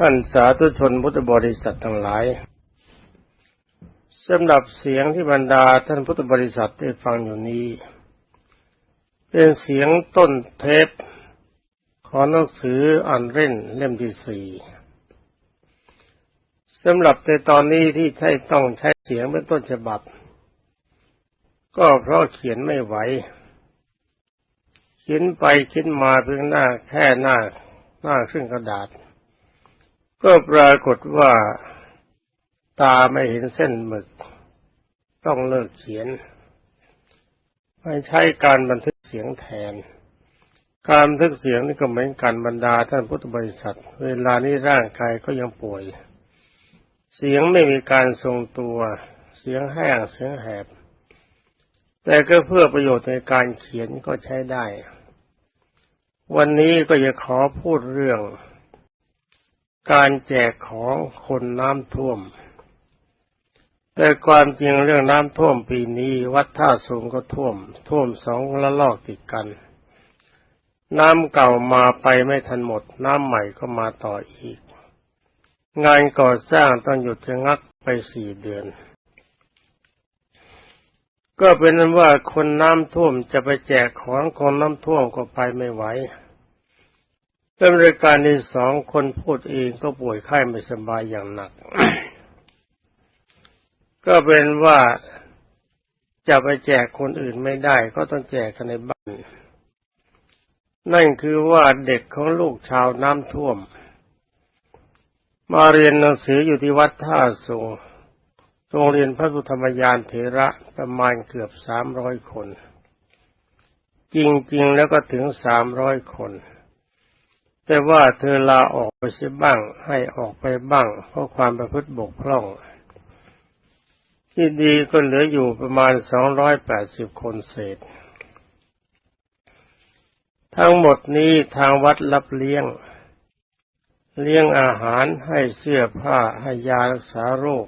ท่านสาธุชนพุทธบริษัททั้งหลายสำหรับเสียงที่บรรดาท่านพุทธบริษัทได้ฟังอยู่นี้ เป็นเสียงต้นเทปของหนังสืออ่านเล่นเล่มที่สี่สำหรับในตอนนี้ที่ใช้ต้องใช้เสียงเป็นต้นฉบับ ก็เพราะเขียนไม่ไหว เขียนไปเขียนมาเพียงหน้าแค่หน้าหน้าครึ่งกระดาษ ก็ปรากฏว่าตาไม่เห็นเส้นหมึก ต้องเลิกเขียน ไม่ใช้การบันทึกเสียงแทน การบันทึกเสียงนี่ก็เหมือนกันบรรดาท่านพุทธบริษัท เวลานี้ร่างกายก็ยังป่วย เสียงไม่มีการทรงตัว เสียงแห้งเสียงแหบ แต่ก็เพื่อประโยชน์ในการเขียนก็ใช้ได้ วันนี้ก็จะขอพูดเรื่อง การแจกของคนน้ำท่วม แต่ความจริงเรื่องน้ำท่วมปีนี้วัดท่าสูงก็ท่วม ท่วมสองละลอกติดกัน น้ำเก่ามาไปไม่ทันหมด น้ำใหม่ก็มาต่ออีก งานก่อสร้างต้องหยุดชะงักไปสี่เดือน ก็เป็นนั้นว่าคนน้ำท่วมจะไปแจกของคนน้ำท่วมก็ไปไม่ไหว เป็นรายการที่สองคนพูดเองก็ป่วยไข้ไม่สบายอย่างหนัก ก็เป็นว่าจะไปแจกคนอื่นไม่ได้ ก็ต้องแจกกันในบ้าน นั่นคือว่าเด็กของลูกชาวน้ำท่วม มาเรียนหนังสืออยู่ที่วัดท่าสูงโรงเรียนพระสุธรรมยานเถระประมาณเกือบสามร้อยคน จริงๆแล้วก็ถึงสามร้อยคน แต่ว่าเธอลาออกไปเสียบ้าง ให้ออกไปบ้าง เพราะความประพฤติบกพร่อง ที่ดีก็เหลืออยู่ประมาณสองร้อยแปดสิบคนเศษ ทั้งหมดนี้ทางวัดรับเลี้ยง เลี้ยงอาหารให้เสื้อผ้าให้ยารักษาโรค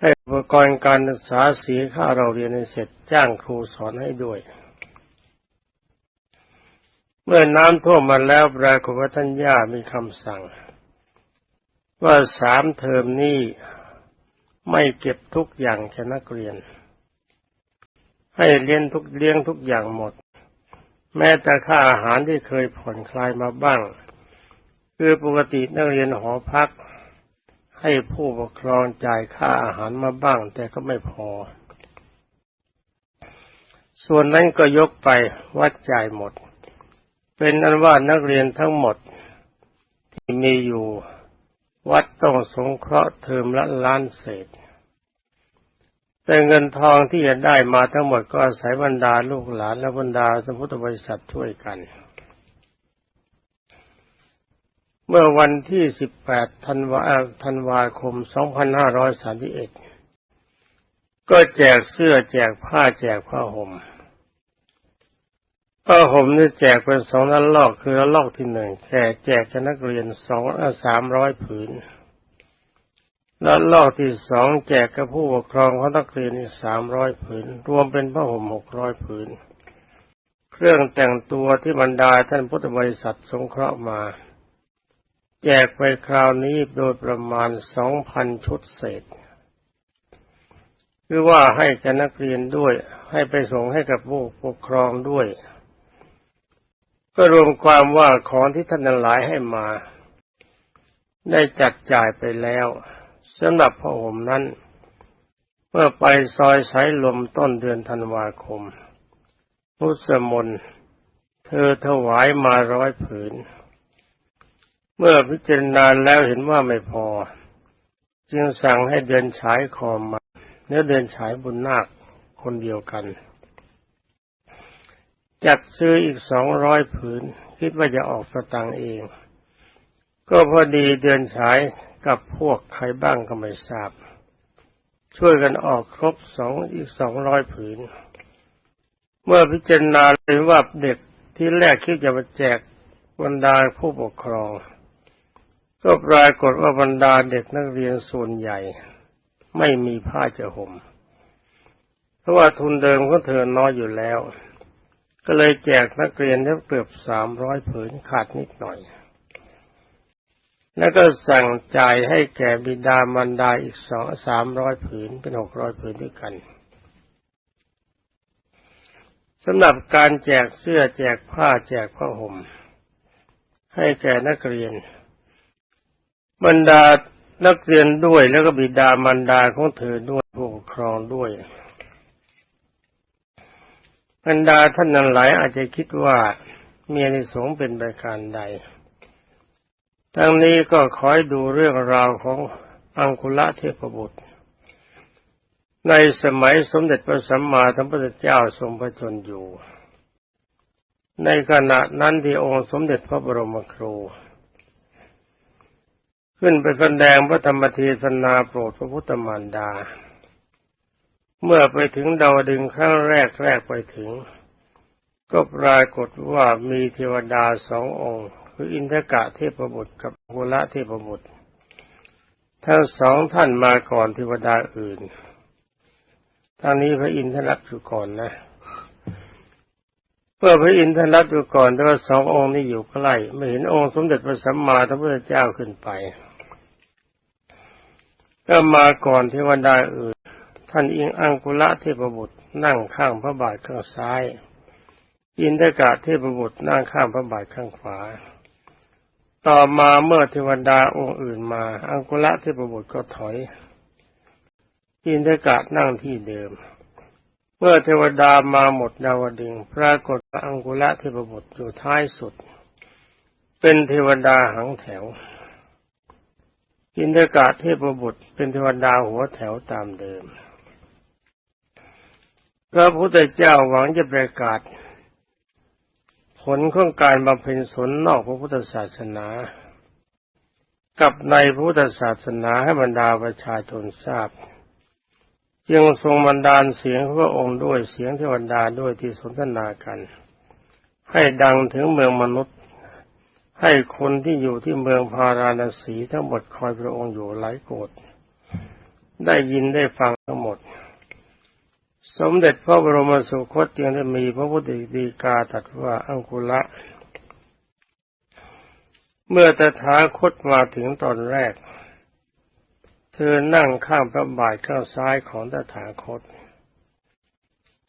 ให้อุปกรณ์การศึกษาสีค่าเราเรียนให้เสร็จจ้างครูสอนให้ด้วย เมื่อน้ำท่วมมาแล้วปรากฏว่าท่านย่ามีคำสั่ง ว่าสามเทอมนี้ไม่เก็บทุกอย่างแค่นักเรียน ให้เลี้ยงทุกเลี้ยงทุกอย่างหมด แม้แต่ค่าอาหารที่เคยผ่อนคลายมาบ้าง คือปกตินักเรียนหอพัก ให้ผู้ปกครองจ่ายค่าอาหารมาบ้าง แต่ก็ไม่พอ ส่วนนั้นก็ยกไปวัดจ่ายหมด เป็นอันว่านักเรียนทั้งหมด ที่มีอยู่ วัดต้องสงเคราะห์เทอมละล้านเศษ แต่เงินทองที่จะได้มาทั้งหมดก็อาศัยบรรดาลูกหลานและบรรดาสมุทรบริษัทช่วยกัน เมื่อวันที่ 18 ธันวาธันวาคม 2531 ก็แจกเสื้อแจกผ้าแจกผ้าห่ม ผ้าห่มนี่แจกเป็นสองละลอกคือละลอกที่หนึ่งแค่แจกกับนักเรียนสองสามร้อยผืนละลอกที่สองแจกกับผู้ปกครองของนักเรียนอีกสามร้อยผืน รวมเป็นผ้าห่มหกร้อยผืน เครื่องแต่งตัวที่บรรดาท่านพุทธบริษัทสงเคราะห์มา แจกไปคราวนี้โดยประมาณสองพันชุดเศษคือว่าให้แก่นักเรียนด้วย ให้ไปส่งให้กับผู้ปกครองด้วย ก็รวมความว่าของที่ท่านหลายให้มา ได้จัดจ่ายไปแล้วสำหรับพระห่มนั้น เมื่อไปซอยสายลมต้นเดือนธันวาคมมุสมนเธอถวายมาร้อยผืน เมื่อพิจารณาแล้วเห็นว่าไม่พอ จึงสั่งให้เดินฉายคอมมาเนื้อเดินฉายบุญนาคคนเดียวกัน จัดซื้ออีกสองร้อยผืน คิดว่าจะออกสตังเอง ก็พอดีเดินฉายกับพวกใครบ้างก็ไม่ทราบ ช่วยกันออกครบสองอีกสองร้อยผืน เมื่อพิจารณาเห็นว่าเด็กที่แรกคิดจะมาแจกบรรดาผู้ปกครอง ก็ปรากฏว่าบรรดาเด็กนักเรียนส่วนใหญ่ ไม่มีผ้าจะห่มเพราะว่าทุนเดิมของเธอน้อยอยู่แล้ว ก็เลยแจกนักเรียนเกือบสามร้อยผืนขาดนิดหน่อย แล้วก็สั่งจ่ายให้แก่บิดามารดาอีกสองสามร้อยผืนเป็นหกร้อยผืนด้วยกันสำหรับการแจกเสื้อแจกผ้าแจกผ้าห่มให้แก่นักเรียน บรรดานักเรียนด้วยแล้วก็บิดามารดาของเธอด้วยผู้ปกครองด้วย บรรดาท่านนั้นหลายอาจจะคิดว่ามีอนิสงส์เป็นประการใด ทั้งนี้ก็ขอให้ดูเรื่องราวของอังคุละเทพบุตร ในสมัยสมเด็จพระสัมมาสัมพุทธเจ้าทรงพระชนอยู่ ในขณะนั้นที่องค์สมเด็จพระบรมครู ขึ้นไปแสดงพระธรรมเทศนาโปรดพระพุทธมารดา เมื่อไปถึงดาวดึงครั้งแรกแรกไปถึง ก็ปรากฏว่ามีเทวดาสององค์ คืออินทกะเทพบุตรกับโหระเทพบุตรทั้งสองท่านมาก่อนเทวดาอื่นทางนี้พระอินทร์ท่านรับอยู่ก่อนนะเมื่อพระอินทร์ท่านรับอยู่ก่อนแต่ว่าสององค์นี้อยู่ใกล้ไม่เห็นองค์สมเด็จพระสัมมาสัมพุทธเจ้าขึ้นไป ก็มาก่อนเทวดาอื่น ท่านอิงอังกุละเทพบุตรนั่งข้างพระบาทข้างซ้าย อินทกะเทพบุตรนั่งข้างพระบาทข้างขวา ต่อมาเมื่อเทวดาองค์อื่นมา อังกุละเทพบุตรก็ถอย อินทกะนั่งที่เดิม เมื่อเทวดามาหมดดาวดึงปรากฏอังกุละเทพบุตรอยู่ท้ายสุด เป็นเทวดาหังแถวอินทกะเทพบุตรเป็นเทวดาหัวแถวตามเดิม พระพุทธเจ้าหวังจะประกาศ ผลของการบำเพ็ญสนนอกพระพุทธศาสนา กับในพระพุทธศาสนาให้บรรดาประชาชนทราบ จึงทรงบันดาลเสียงของพระองค์ด้วยเสียงเทวดาด้วยที่สนทนากัน ให้ดังถึงเมืองมนุษย์ ให้คนที่อยู่ที่เมืองพาราณสีทั้งหมดคอยพระองค์อยู่หลายโกรธได้ยินได้ฟังทั้งหมด สมเด็จพระบรมสุคตจึงได้มีพระพุทธดีกาตรัสว่าอังคุละ เมื่อตถาคตมาถึงตอนแรก เธอนั่งข้างพระบาทข้างซ้ายของตถาคต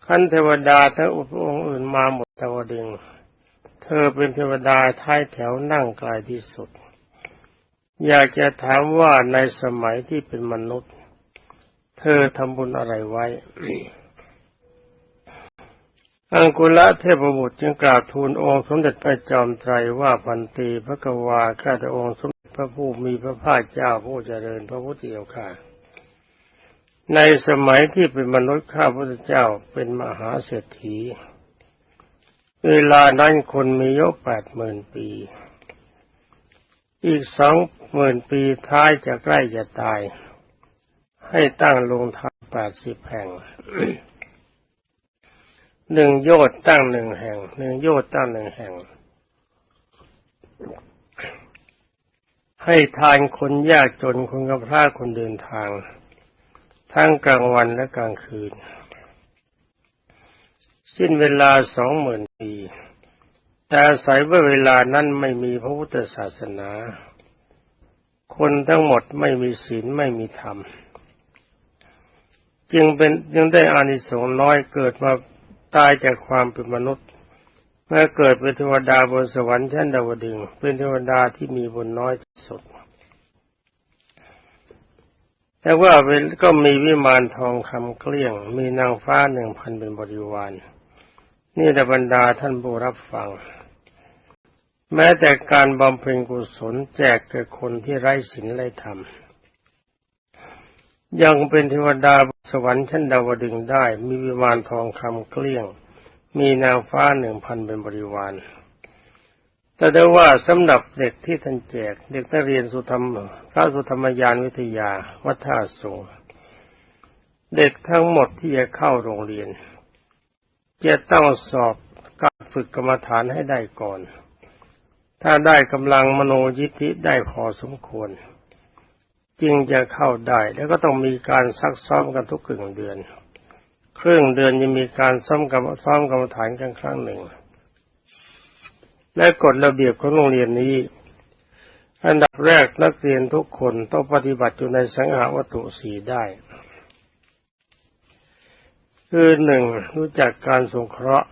ขันเทวดาทั้งอุปองค์อื่นมาหมดตะวดึง เธอเป็นเทวดาท้ายแถวนั่งไกลที่สุด อยากจะถามว่าในสมัยที่เป็นมนุษย์ เธอทำบุญอะไรไว้ อังกุละเทพบุตรจึงกราบทูลองค์สมเด็จพระจอมไตรว่าพันตีพระกวาข้าแต่องค์สมเด็จพระผู้มีพระภาคเจ้าผู้เจริญพระพุทธเจ้าค่ะ ในสมัยที่เป็นมนุษย์ข้าพระเจ้าเป็นมหาเศรษฐี เวลานั้นคนมียุแปดหมื่นปี อีกสองหมื่นปีท้ายจะใกล้จะตาย ให้ตั้งลงทานแปดสิบแห่ง หนึ่งโยชน์ตั้งหนึ่งแห่งหนึ่งโยชน์ตั้งหนึ่งแห่ง ให้ทานคนยากจนคนกับพระคนเดินทาง ทั้งกลางวันและกลางคืน สิ้นเวลาสองหมื่นปี แต่อาศัยว่าเวลานั้นไม่มีพระพุทธศาสนา คนทั้งหมดไม่มีศีลไม่มีธรรม จึงเป็นยังได้อานิสงส์น้อยเกิดมา ตายจากความเป็นมนุษย์เมื่อเกิดเป็นเทวดาบนสวรรค์ชั้นดาวดึงเป็นเทวดาที่มีบุญน้อยที่สุดแต่ว่าเป็นก็มีวิมานทองคำเกลี้ยง มีนางฟ้าหนึ่งพันเป็นบริวารนี่แหละบรรดาท่านผู้รับฟัง แม้แต่การบำเพ็ญกุศลแจกแก่คนที่ไร้ศีลไร้ธรรม ยังเป็นเทวดาสวรรค์ชั้นดาวดึงได้ มีวิมานทองคำเกลี้ยง มีนางฟ้าหนึ่งพันเป็นบริวาร แต่ได้ว่าสำหรับเด็กที่ท่านแจก เด็กนักเรียนสุธรรมพระสุธรรมยานวิทยาวัดท่าสูง เด็กทั้งหมดที่จะเข้าโรงเรียน จะต้องสอบการฝึกกรรมฐานให้ได้ก่อน ถ้าได้กำลังมโนยิทธิได้พอสมควร จึงจะเข้าได้ แล้วก็ต้องมีการซักซ้อมกันทุกครึ่งเดือน ครึ่งเดือนจะมีการซ้อมกรรมซ้อมกรรมฐานกันครั้งหนึ่ง และกฎระเบียบของโรงเรียนนี้ อันดับแรกนักเรียนทุกคนต้องปฏิบัติอยู่ในสังหาวัตถุสีได้ คือหนึ่งรู้จักการสงเคราะห์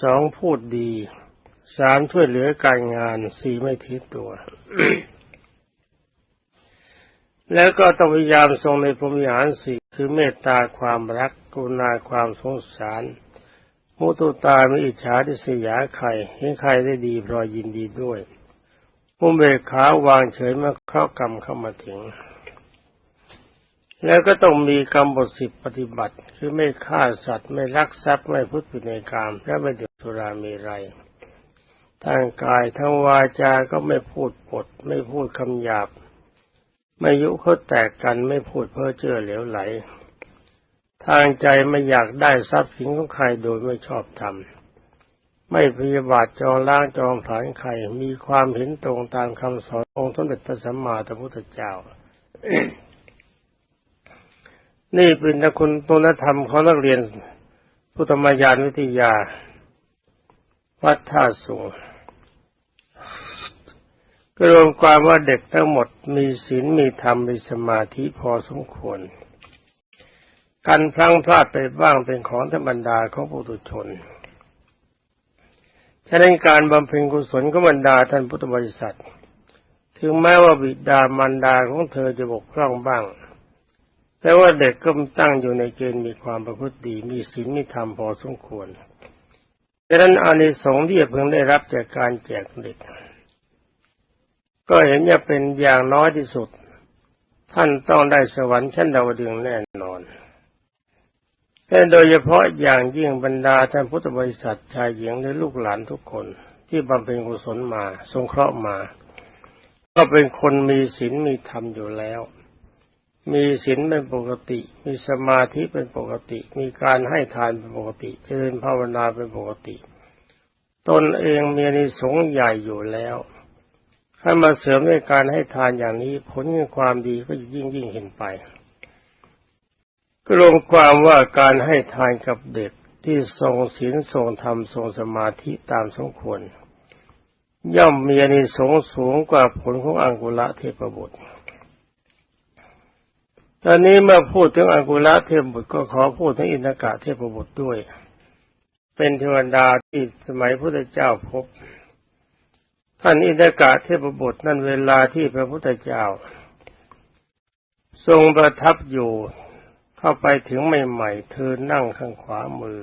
สองพูดดีสามช่วยเหลือการงานสี่ไม่ทิ้งตัว แล้วก็ต้องพยายามทรงในพรหมวิหารสี่คือเมตตาความรักกรุณาความสงสาร มุตุตาไม่อิจฉาทิษยาใครเห็นใครได้ดีพรอยยินดีด้วยมุเบกขาวางเฉยเมื่อเครากรรมเข้ามาถึง แล้วก็ต้องมีกรรมบทสิบปฏิบัติ คือไม่ฆ่าสัตว์ไม่ลักทรัพย์ไม่พุทธิในกรรมและไม่ดื่มสุรามีไรทางกายทั้งวาจาก็ไม่พูดปด ไม่พูดคำหยาบ ไม่ยุเขาแตกกันไม่พูดเพ้อเจ้อเหลวไหล ทางใจไม่อยากได้ทรัพย์สินของใครโดยไม่ชอบทำไม่พยาบาทจองล้างจองผลาญใครมีความเห็นตรงตามคำสอนองค์สมเด็จพระสัมมาสัมพุทธเจ้า นี่เป็นนักคุณตุณธรรมของนักเรียนพุทธมยานวิทยา วัดท่าสูง ก็รวมความว่าเด็กทั้งหมดมีศีลมีธรรมมีสมาธิพอสมควร การพลังพลาดไปบ้างเป็นของธรรมดาของปุถุชนฉะนั้นการบำเพ็ญกุศลของบรรดาท่านพุทธบริษัท ถึงแม้ว่าบิดามารดาของเธอจะบกพร่องบ้าง แต่ว่าเด็กก็ตั้งอยู่ในเกณฑ์มีความประพฤติดี มีศีลมีธรรมพอสมควรดังนั้นอานิสงส์ที่จะเพิ่งได้รับจากการแจกเด็ก ก็เห็นจะเป็นอย่างน้อยที่สุด ท่านต้องได้สวรรค์ชั้นดาวดึงแน่นอนแต่โดยเฉพาะอย่างยิ่งบรรดาท่านพุทธบริษัทชายหญิงและลูกหลานทุกคนที่บำเพ็ญกุศลมา สงเคราะห์มา ก็เป็นคนมีศีลมีธรรมอยู่แล้ว มีศีลเป็นปกติ มีสมาธิเป็นปกติ มีการให้ทานเป็นปกติเจริญภาวนาเป็นปกติ ตนเองมีนิสงส์ใหญ่อยู่แล้ว ถ้ามาเสริมในการให้ทานอย่างนี้ผลแห่งความดีก็จะยิ่งยิ่งเห็นไป ก็รวมความว่าการให้ทานกับเด็กที่ทรงศีลทรงธรรมทรงสมาธิตามสมควร ย่อมมีอนิสงส์สูงกว่าผลของอังกุละเทพบุตร ตอนนี้เมื่อพูดถึงอังกุละเทพบุตรก็ขอพูดถึงอินทกะเทพบุตรด้วย เป็นเทวดาที่สมัยพุทธเจ้าพบ ท่านอินทกะเทพบุตรนั่นเวลาที่พระพุทธเจ้า ทรงประทับอยู่เข้าไปถึงใหม่ๆเธอนั่งข้างขวามือ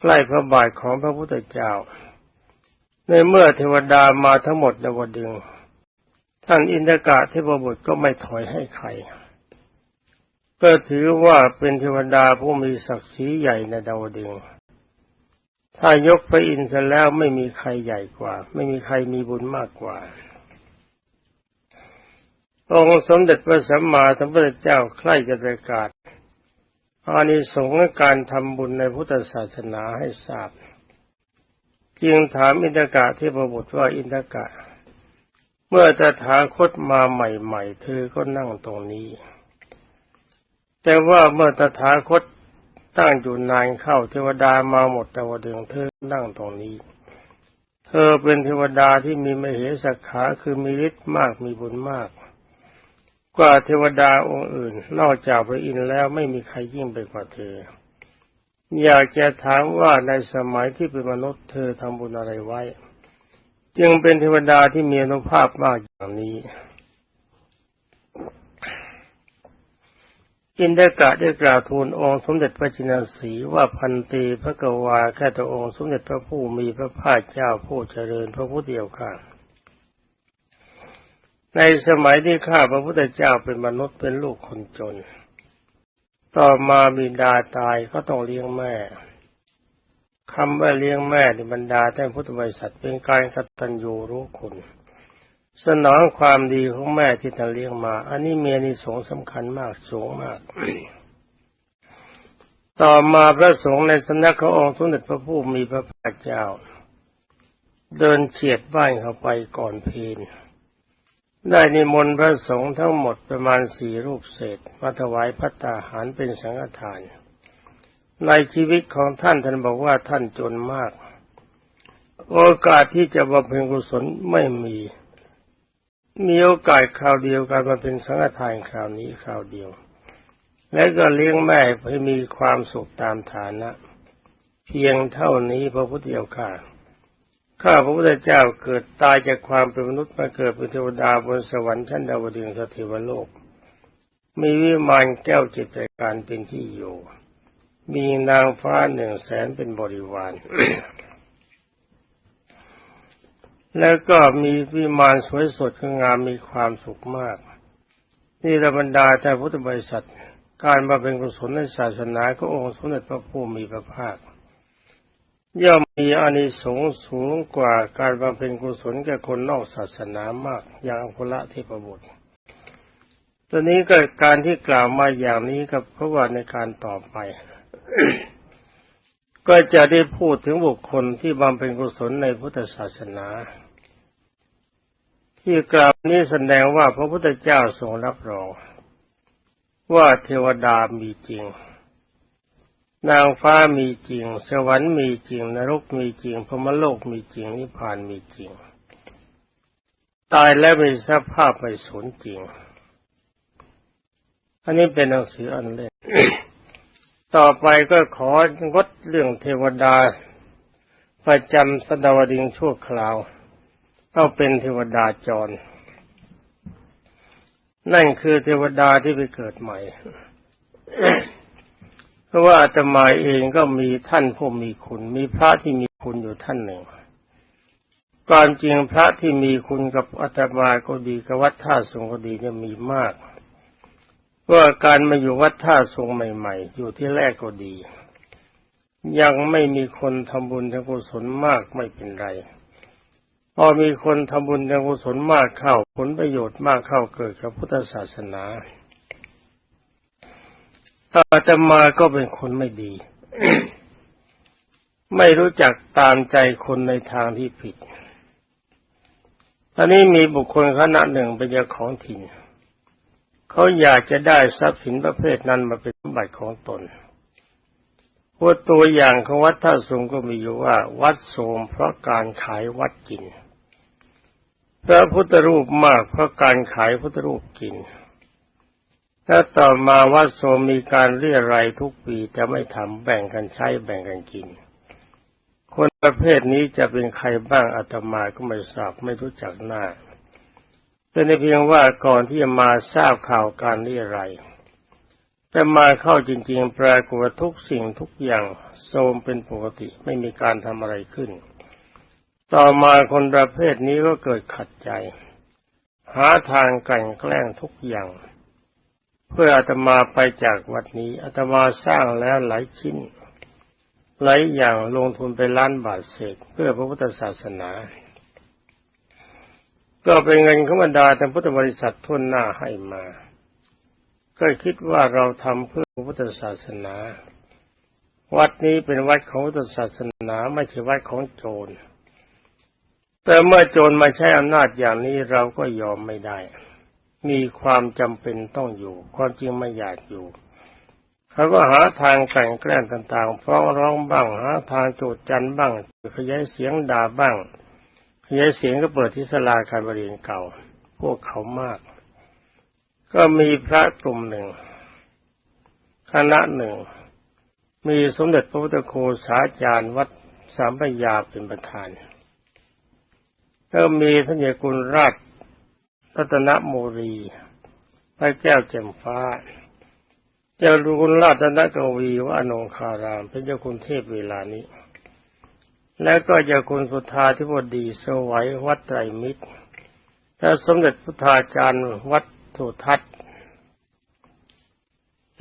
ใกล้พระบาทของพระพุทธเจ้า ในเมื่อเทวดามาทั้งหมดในวันดึง ท่านอินทกะเทพบุตรก็ไม่ถอยให้ใครก็ถือว่าเป็นเทวดาผู้มีศักดิ์ศรีใหญ่ในดาวดึง ถ้ายกพระอินทร์เสร็จแล้วไม่มีใครใหญ่กว่า ไม่มีใครมีบุญมากกว่าองค์สมเด็จพระสัมมาสัมพุทธเจ้าใคร่จะประกาศอานิสงส์การทำบุญในพุทธศาสนาให้ทราบจึงถามอินทกะเทพบุตรว่าอินทกะ เมื่อตถาคตมาใหม่ๆเธอก็นั่งตรงนี้ แต่ว่าเมื่อตถาคต ตั้งอยู่นานเข้าเทวดามาหมดแต่ว่าเดืองเธอนั่งตรงนี้ เธอเป็นเทวดาที่มีมเหสักขาคือมีฤทธิ์มากมีบุญมาก กว่าเทวดาองค์อื่น นอกจากพระอินทร์แล้วไม่มีใครยิ่งไปกว่าเธอ อยากจะถามว่าในสมัยที่เป็นมนุษย์เธอทำบุญอะไรไว้ จึงเป็นเทวดาที่มีอนุภาพมากอย่างนี้ อินทกะได้กล่าวทูลองค์สมเด็จพระจินสีว่าพันตีพระกวาแค่ตัวองค์สมเด็จพระผู้มีพระภาคเจ้าผู้เจริญพระพุทธเดียวข้าในสมัยที่ข้าพระพุทธเจ้าเป็นมนุษย์เป็นลูกคนจน ต่อมาบิดาตายก็ต้องเลี้ยงแม่คำว่าเลี้ยงแม่ในบรรดาท่านพุทธบริษัทเป็นการกตัญญูรู้คุณ สนองความดีของแม่ที่ท่านเลี้ยงมา อันนี้เมีอานิสงส์สำคัญมากสูงมาก ต่อมาพระสงฆ์ในสำนักขององค์สมเด็จพระผู้มีพระภาคเจ้า เดินเฉียดบ้านเข้าไปก่อนเพลนได้นิมนต์พระสงฆ์ทั้งหมดประมาณสี่รูปเศษมาถวายพัตตาหารเป็นสังฆทาน ในชีวิตของท่านท่านบอกว่าท่านจนมาก โอกาสที่จะบำเพ็ญกุศลไม่มี มีโอกาสคราวเดียวกันมาเป็นสังฆทานคราวนี้คราวเดียว และก็เลี้ยงแม่ให้มีความสุขตามฐานะ เพียงเท่านี้พระพุทธเจ้าค่ะข้าพระพุทธเจ้าเกิดตายจากความเป็นมนุษย์มาเกิดเป็นเทวดาบนสวรรค์ชั้นดาวดึงสถิวโลก มีวิมานแก้วจิตรการเป็นที่อยู่ มีนางฟ้าหนึ่งแสนเป็นบริวาร แล้วก็มีวิมานสวยสดงามมีความสุขมาก นี่ระบรรดาแต่พุทธบริษัท การมาเป็นกุศลในศาสนาก็องค์สมเด็จพระผู้มีพระภาค ย่อมมีอานิสงส์สูงกว่าการบำเพ็ญกุศลแก่คนนอกศาสนามาก อย่างอังคุละเทพบุตรตอนนี้ก็การที่กล่าวมาอย่างนี้กับพระว่าในการต่อไปก็จะได้พูดถึงบุคคลที่บำเพ็ญกุศลในพุทธศาสนา ที่กล่าวนี้แสดงว่าพระพุทธเจ้าทรงรับรองว่าเทวดามีจริง นางฟ้ามีจริง สวรรค์มีจริง นรกมีจริงพรมโลกมีจริงนิพพานมีจริง ตายแล้วมีสภาพไม่สูญจริง อันนี้เป็นหนังสืออันเล่มต่อไปก็ของดเรื่องเทวดา ประจำสดาวดิงชั่วคราว เอาเป็นเทวดาจร นั่นคือเทวดาที่ไปเกิดใหม่ เพราะว่าอาตมาเองก็มีท่านผู้มีคุณ มีพระที่มีคุณอยู่ท่านหนึ่งก่อนจริงพระที่มีคุณกับอาตมาก็ดีกับวัดท่าทรงก็ดีเนี่ยมีมากว่าการมาอยู่วัดท่าทรงใหม่ ๆ อยู่ที่แรกก็ดี ยังไม่มีคนทำบุญทำกุศลมากไม่เป็นไร พอมีคนทำบุญทำกุศลมากเข้าผลประโยชน์มากเข้าเกิดกับพุทธศาสนาถ้าอาตมาก็เป็นคนไม่ดี ไม่รู้จักตามใจคนในทางที่ผิดตอนนี้มีบุคคลคณะหนึ่งเป็นเจ้าของถิ่นเขาอยากจะได้ทรัพย์สินประเภทนั้นมาเป็นสมบัติของตนพวกตัวอย่างของวัดท่าสูงก็มีอยู่ว่า วัดโสมเพราะการขายวัดกิน พระพุทธรูปมากเพราะการขายพุทธรูปกินถ้าต่อมาวัดโสมมีการเรียรายทุกปีแต่ไม่ทำแบ่งกันใช้แบ่งกันกิน คนประเภทนี้จะเป็นใครบ้างอาตมาก็ไม่ทราบไม่รู้จักหน้าเป็นเพียงว่าก่อนที่จะมาทราบข่าวการเรียรายแต่มาเข้าจริง ๆ ปรากฏว่าทุกสิ่งทุกอย่างโทมเป็นปกติไม่มีการทำอะไรขึ้น ต่อมาคนประเภทนี้ก็เกิดขัดใจ หาทางกลั่นแกล้งทุกอย่าง เพื่ออาตมาไปจากวัดนี้อาตมาสร้างแล้วหลายชิ้น หลายอย่างลงทุนไปล้านบาทเศษเพื่อพระพุทธศาสนา ก็เป็นเงินขบรรดาท่พุทธบริษัททุนหน้าให้มา ก็คิดว่าเราทำเพื่อพระพุทธศาสนา วัดนี้เป็นวัดของพุทธศาสนาไม่ใช่วัดของโจร แต่เมื่อโจรมาใช้อำนาจอย่างนี้เราก็ยอมไม่ได้ มีความจำเป็นต้องอยู่ ความจริงไม่อยากอยู่ เขาก็หาทางแต่งแกล้งต่างๆฟ้องร้องบ้างหาทางโจดจันบ้างขยายเสียงด่าบ้างขยายเสียงก็เปิดที่ศลาการบริเวณเก่า พวกเขามาก ก็มีพระกลุ่มหนึ่ง คณะหนึ่ง มีสมเด็จพระพุทธโฆษาจารย์วัดสามพยาเป็นประธาน แล้วมีท่านเยกุลราชรัตนโมรีพระแก้วแจ่มฟ้า เจ้าลุกุลราชรัตนกวีว่าอนงคาราม เป็นเจ้าคุณเทพเวลานี้ และก็เจ้าคุณสุธาธิบดีสวัยวัดไตรมิตรและสมเด็จพุทธาจารย์วัดสุทัศน์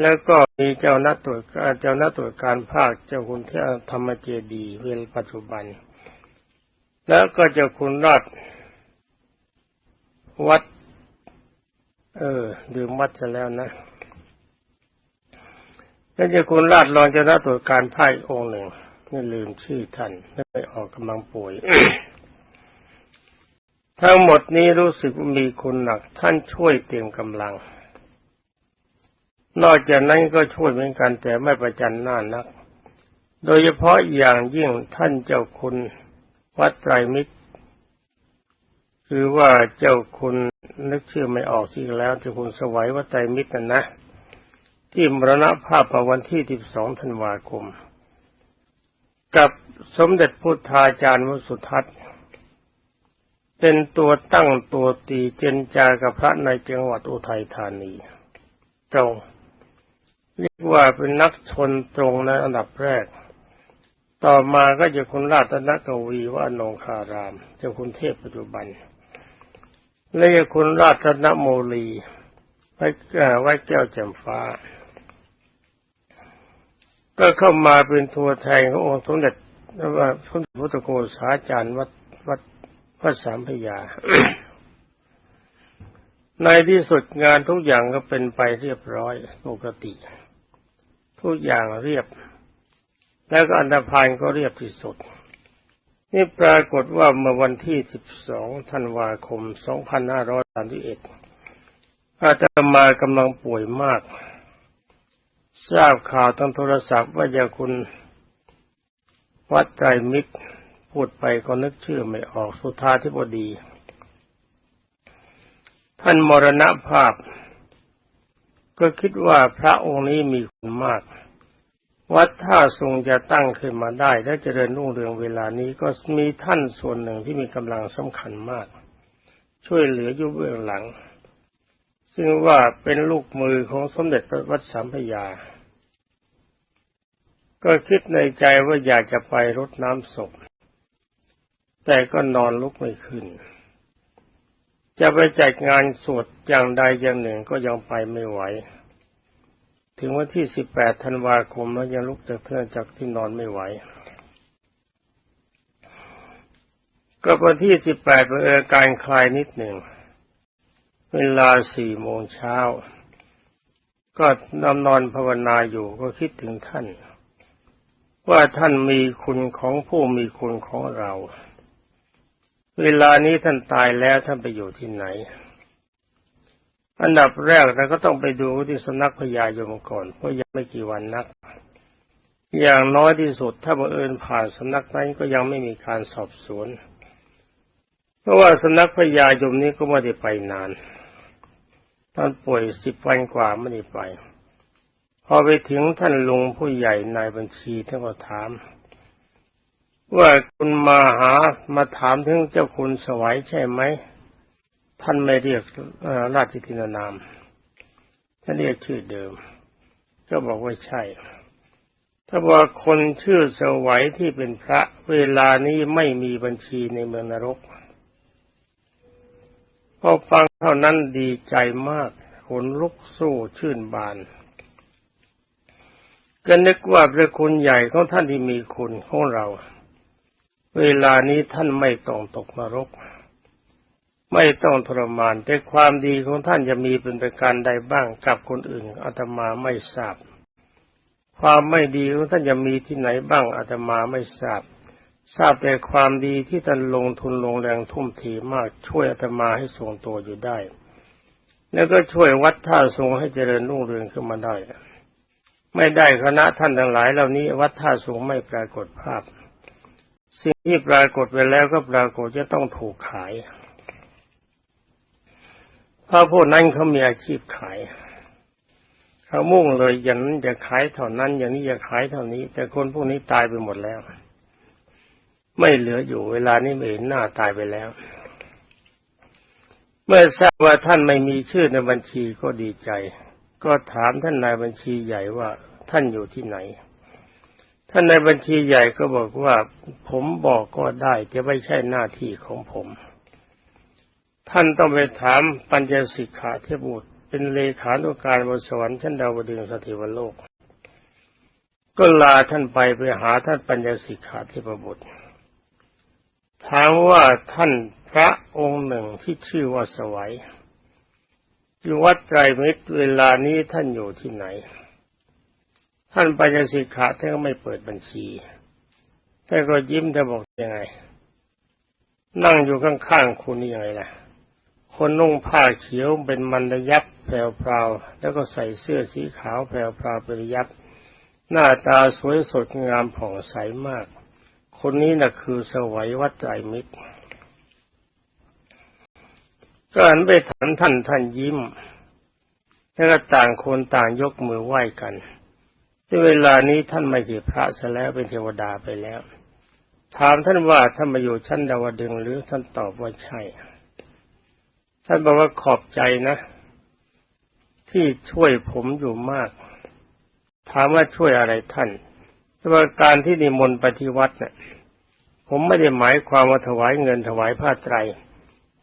แล้วก็มีเจ้าหน้าตรวจเจ้าหน้าตรวจการภาคเจ้าคุณเทพธรรมเจดีย์เวลปัจจุบัน แล้วก็เจ้าคุณราชวัด เออดื่มวัดซะแล้วนะแล้วเจ้าคุณราชรองเจ้าหน้าตรวจการภาคอีกองค์หนึ่งนี่ลืมชื่อท่านไม่ออกกำลังป่วย ทั้งหมดนี้รู้สึกว่ามีคุณหนัก ท่านช่วยเตรียมกำลัง นอกจากนั้นก็ช่วยเหมือนกันแต่ไม่ประจันหน้านัก โดยเฉพาะอย่างยิ่งท่านเจ้าคุณ วัดไตรมิตร คือว่าเจ้าคุณนึกชื่อไม่ออกที่แล้วเจ้าคุณสวัยวัดไตรมิตรนะนนะ ที่มรณภาพวันที่ 12 ธันวาคม กับสมเด็จพุทธาจารย์วสุทัศน์ เป็นตัวตั้งตัวตีเจนจากับพระในจังหวัดอุทัยธานีตรงเรียกว่าเป็นนักชนตรงในอันดับแรก ต่อมาก็จะคุณราชนกวีว่านงคาราม เจ้าคุณเทพปัจจุบัน และจะคุณราชนโมลีไว้ไว้แก้วแจ่มฟ้า ก็เข้ามาเป็นตัวแทนขององค์สมเด็จว่าสมเด็จพระพุทธโฆษาจารย์วัดวัดวัดสามพยา ในที่สุดงานทุกอย่างก็เป็นไปเรียบร้อยปกติ ทุกอย่างเรียบ แล้วก็อันดาพานก็เรียบที่สุด นี่ปรากฏว่าเมื่อวันที่ 12 ธันวาคม 2531อาตมากำลังป่วยมาก ทราบข่าวทางโทรศัพท์ว่าจะคุณวัดไตรมิตรพูดไปก็นึกชื่อไม่ออกสุธาธิบดี ท่านมรณภาพ ก็คิดว่าพระองค์นี้มีคุณมาก วัดท่าทรงจะตั้งขึ้นมาได้ และเจริญรุ่งเรืองเวลานี้ก็มีท่านส่วนหนึ่งที่มีกำลังสำคัญมาก ช่วยเหลืออยู่เบื้องหลัง ซึ่งว่าเป็นลูกมือของสมเด็จพระวัดสามพยา ก็คิดในใจว่าอยากจะไปรดน้ำศพ แต่ก็นอนลุกไม่ขึ้น จะไปจัดงานสวดอย่างใดอย่างหนึ่งก็ยังไปไม่ไหว ถึงวันที่18ธันวาคมแล้วยังลุกจากเทือนจากที่นอนไม่ไหว ก็วันที่18เป็นอาการคลายนิดหนึ่ง เวลาสี่โมงเช้า ก็นอนนอนภาวนาอยู่ก็คิดถึงท่าน ว่าท่านมีคุณของผู้มีคุณของเรา เวลานี้ท่านตายแล้วท่านไปอยู่ที่ไหน อันดับแรกเราก็ต้องไปดูที่สำนักพญายมก่อนเพราะยังไม่กี่วันนัก อย่างน้อยที่สุดถ้าบังเอิญผ่านสำนักนั้นก็ยังไม่มีการสอบสวน เพราะว่าสำนักพญายมนี้ก็ไม่ได้ไปนานท่านป่วยสิบวันกว่าไม่ได้ไป พอไปถึงท่านลุงผู้ใหญ่นายบัญชีท่านก็ถาม ว่าคุณมาหามาถามถึงเจ้าคุณสวัยใช่ไหม ท่านไม่เรียกราชทินานาม ท่านเรียกชื่อเดิม ก็บอกว่าใช่ ถ้าว่าคนชื่อสวัยที่เป็นพระเวลานี้ไม่มีบัญชีในเมืองนรก พอฟังเท่านั้นดีใจมากขนลุกสู้ชื่นบาน ก็นึกว่าพระคุณใหญ่ของท่านที่มีคุณของเรา เวลานี้ท่านไม่ต้องตกนรก ไม่ต้องทรมาน แต่ความดีของท่านจะมีเป็นประการใดบ้างกับคนอื่นอาตมาไม่ทราบ ความไม่ดีของท่านจะมีที่ไหนบ้างอาตมาไม่ทราบ ทราบแต่ความดีที่ท่านลงทุนลงแรงทุ่มเทมากช่วยอาตมาให้ทรงตัวอยู่ได้ แล้วก็ช่วยวัดท่าทรงให้เจริญรุ่งเรืองขึ้นมาได้ ไม่ได้คณะท่านทั้งหลายเหล่านี้วัดท่าทรงไม่ปรากฏภาพ สิ่งที่ปรากฏไปแล้วก็ปรากฏจะต้องถูกขาย เพราะพวกนั้นเขามีอาชีพขายเขามุ่งเลยอย่างนั้นจะขายเท่านั้น อย่างนี้จะขายเท่านี้ แต่คนพวกนี้ตายไปหมดแล้ว ไม่เหลืออยู่เวลานี้ไม่เห็นหน้าตายไปแล้ว เมื่อทราบว่าท่านไม่มีชื่อในบัญชีก็ดีใจ ก็ถามท่านนายบัญชีใหญ่ว่าท่านอยู่ที่ไหนท่านในบัญชีใหญ่ก็บอกว่า ผมบอกก็ได้จะไม่ใช่หน้าที่ของผม ท่านต้องไปถามปัญญสิกขาเทพบุตร เป็นเลขานุการบนสวรรค์ชั้นดาวดึงสถิวโลก ก็ลาท่านไปไปหาท่านปัญญสิกขาเทพบุตรถามว่าท่านพระองค์หนึ่งที่ชื่อว่าสวัยอยู่วัดไตรมิตรเวลานี้ท่านอยู่ที่ไหน ท่านปัญญสิกขาท่านก็ไม่เปิดบัญชีแต่ก็ยิ้มแต่บอกยังไง นั่งอยู่ข้างๆคุณนี่ยังไงล่ะ คนนุ่งผ้าเขียวเป็นมันระยับแพรวๆแล้วก็ใส่เสื้อสีขาวแพรวๆเป็นระยับ หน้าตาสวยสดงามผ่องใสมาก คนนี้น่ะคือสวัยวัดไตรมิตรก็หันไปถามท่านท่านยิ้ม แล้วก็ต่างคนต่างยกมือไหว้กันที่เวลานี้ท่านไม่ใช่พระซะแล้วเป็นเทวดาไปแล้ว ถามท่านว่าท่านมาอยู่ชั้นดาวดึงหรือท่านตอบว่าใช่ ท่านบอกว่าขอบใจนะ ที่ช่วยผมอยู่มาก ถามว่าช่วยอะไรท่านแต่ว่าการที่นิมนต์ไปที่วัดเนี่ยผมไม่ได้หมายความว่าถวายเงินถวายผ้าไตร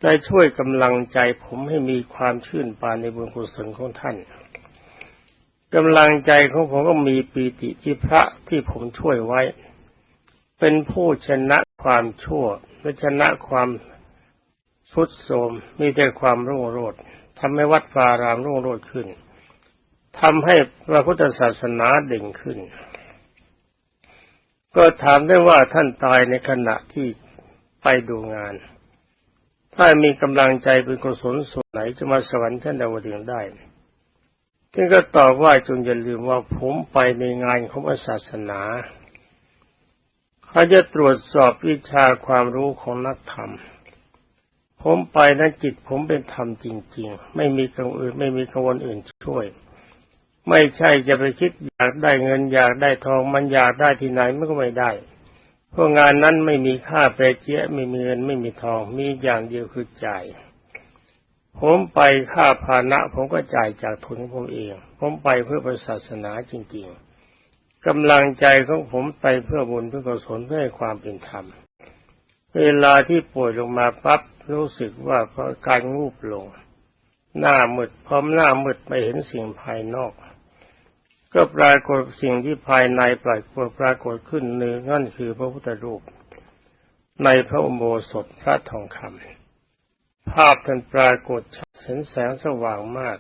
ได้ช่วยกำลังใจผมให้มีความชื่นบานในบุญกุศลของท่านกำลังใจของผมก็มีปีติที่พระที่ผมช่วยไว้ เป็นผู้ชนะความชั่วและชนะความ สุดโทมมีแต่ความรุ่งโรจน์ทำให้วัดฟารามรุ่งโรจน์ขึ้นทำให้พระพุทธศาสนาเด่นขึ้น ก็ถามได้ว่าท่านตายในขณะที่ไปดูงาน ถ้ามีกำลังใจเป็นกุศลส่วนไหนจะมาสวรรค์ชั้นดาวดึงได้ท่านก็ตอบว่าจงอย่าลืมว่าผมไปในงานของศาสนา เขาจะตรวจสอบวิชาความรู้ของนักธรรม ผมไปนั้นจิตผมเป็นธรรมจริง ๆ ไม่มีกังวลอื่น ไม่มีกังวลอื่นช่วย ไม่ใช่จะไปคิดอยากได้เงินอยากได้ทองมันอยากได้ที่ไหนมันก็ไม่ได้ เพราะงานนั้นไม่มีค่าแปรเจียไม่มีเงินไม่มีทองมีอย่างเดียวคือจ่ายผมไปค่าพาหนะผมก็จ่ายจากทุนของผมเอง ผมไปเพื่อศาสนาจริง ๆกำลังใจของผมไปเพื่อบุญเพื่อกุศลเพื่อความเป็นธรรม เวลาที่ป่วยลงมาปั๊บ รู้สึกว่าพราะการงูบลง หน้ามืดพร้อมหน้ามืดไม่เห็นสิ่งภายนอก ก็ปรากฏสิ่งที่ภายในปรากฏปรากฏขึ้นหนึ่งนั่นคือพระพุทธรูป ในพระอุโบสถพระทองคำภาพท่านปรากฏชัดเห็นแสงสว่างมาก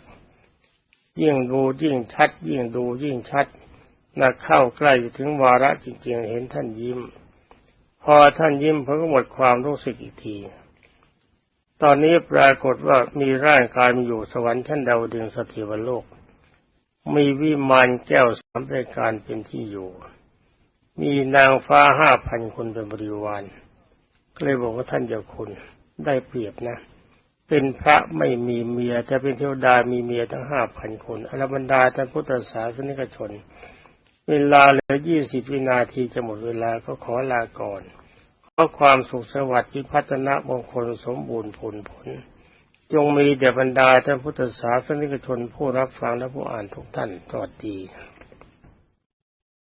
ยิ่งดูยิ่งชัด ยิ่งดูยิ่งชัดน่าเข้าใกล้ถึงวาระจริงๆ เห็นท่านยิ้ม พอท่านยิ้มผมก็หมดความรู้สึกอีกที ตอนนี้ปรากฏว่ามีร่างกายมีอยู่สวรรค์ชั้นดาวดึงสถิวโลก มีวิมานแก้วสามรายการเป็นที่อยู่ มีนางฟ้าห้าพันคนเป็นบริวารก็เลยบอกว่าท่านเจ้าคุณได้เปรียบนะ เป็นพระไม่มีเมียแต่เป็นเทวดามีเมียทั้งห้าพันคนอรบรรดาท่านพุทธศาสนิกชน เวลาเหลือยี่สิบวินาทีจะหมดเวลาก็ขอลาก่อน ขอความสุขสวัสดิ์พิพัฒนามงคลสมบูรณ์ผลผล จงมีเดบรรดาท่านพุทธศาสนิกชนผู้รับฟังและผู้อ่านทุกท่านสวัสดี